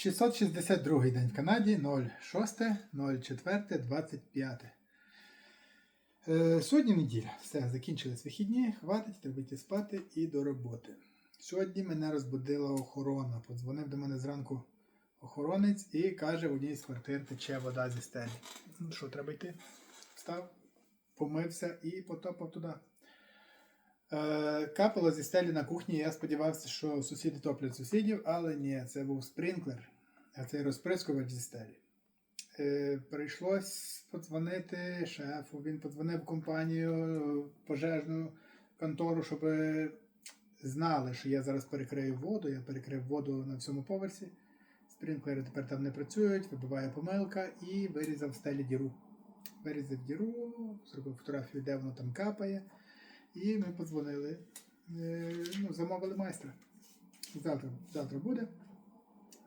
662 день в Канаді 06, 04, 25. Е, сьогодні неділя. Все, закінчились вихідні, хватить, треба йти спати і до роботи. Сьогодні мене розбудила охорона. Подзвонив до мене зранку охоронець і каже, в одній з квартир тече вода зі стелі. Ну що, треба йти? Встав, помився і потопав туди. Е, капало зі стелі на кухні. Я сподівався, що сусіди топлять сусідів, але ні, це був спринклер, а це розприскувач зі стелі. Е, прийшлось подзвонити шефу. Він подзвонив компанію пожежну контору, щоб знали, що я зараз перекрию воду. Я перекрив воду на всьому поверсі. Спринклери тепер там не працюють, вибиває помилка і вирізав стелі діру. Вирізав діру, зробив фотографію, де воно там капає. І ми подзвонили, е, ну, замовили майстра. Завтра, завтра буде.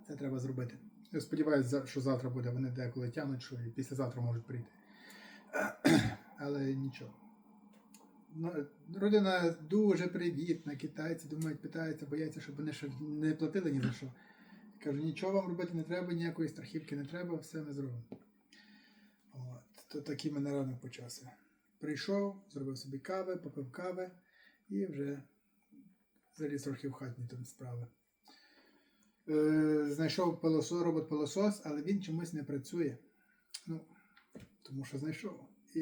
Це треба зробити. Я сподіваюся, що завтра буде. Вони деколи тягнуть, що і післязавтра можуть прийти. Але нічого. Ну, Родина дуже привітна, китайці думають, питаються, бояться, щоб вони ще не платили ні за що. Я кажу, нічого вам робити не треба, ніякої страхівки не треба, все ми зробимо. От, то такий мене ранок почався. Прийшов, зробив собі кави, попив кави і вже заліз трохи в хатні там справи. Е, знайшов пилосос, робот пилосос, але він чомусь не працює. Ну, тому що знайшов. І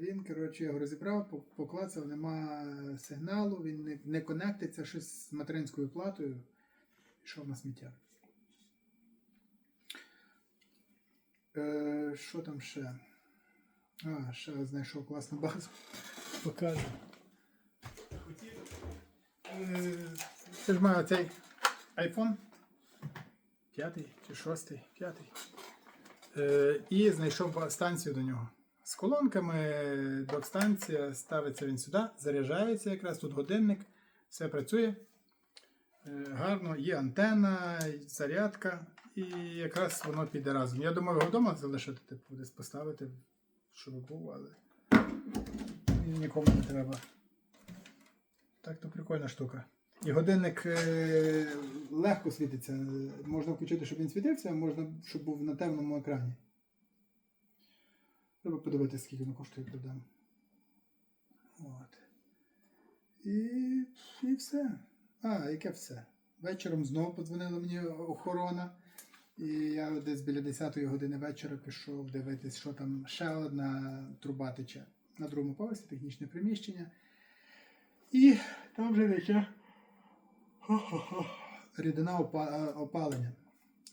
він, коротше, його розібрав, поклацав, нема сигналу, він не, не конектиться щось з материнською платою. Пішов на сміття. Е, що там ще? А, ще знайшов класну базу. Покажу. Е, Це ж має цей iPhone. П'ятий чи шостий? П'ятий. Е, і знайшов станцію до нього. З колонками док-станція, ставиться він сюди, заряджається якраз тут годинник, все працює. Е, гарно, є антенна, зарядка, і якраз воно піде разом. Я думав його вдома залишити, типу, десь поставити, був, але нікому не треба. Так то прикольна штука. І годинник е, легко світиться. Можна включити, щоб він світився, а можна, щоб був на темному екрані. Треба подивитися, скільки воно коштує продам. От. І, і все. А, яке все. Вечором знову подзвонила мені охорона. І я десь біля 10 години вечора пішов дивитись, що там ще одна труба тече. На другому поверсі технічне приміщення. І там вже тече рідина опа- опалення.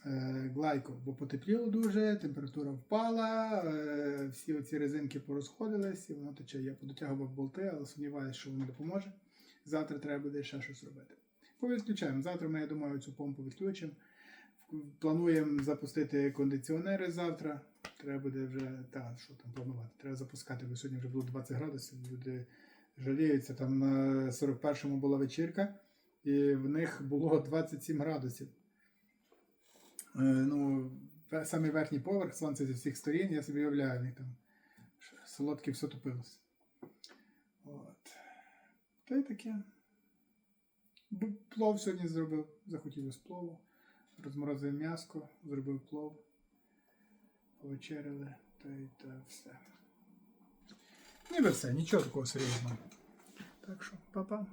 Е, Глайко, бо потепліло дуже, температура впала, е, всі оці резинки порозходились, і воно тече. Я подотягував болти, але сумніваюся, що воно допоможе. Завтра треба буде ще щось робити. Повідключаємо. Завтра ми, я думаю, цю помпу відключимо. Плануємо запустити кондиціонери завтра. Треба буде вже, та, що там планувати. Треба запускати, бо сьогодні вже було 20 градусів. Люди жаліються. Там на 41-му була вечірка, і в них було 27 градусів. Е, ну, самий верхній поверх, сонце зі всіх сторін, я собі уявляю, них там солодке все топилось. От. Та й таке. Плов сьогодні зробив, захотілося плову. Розморозив м'яско, зробив плов. Повечеряли, та й та все. Ніби все, нічого такого серйозного. Так що, па-па.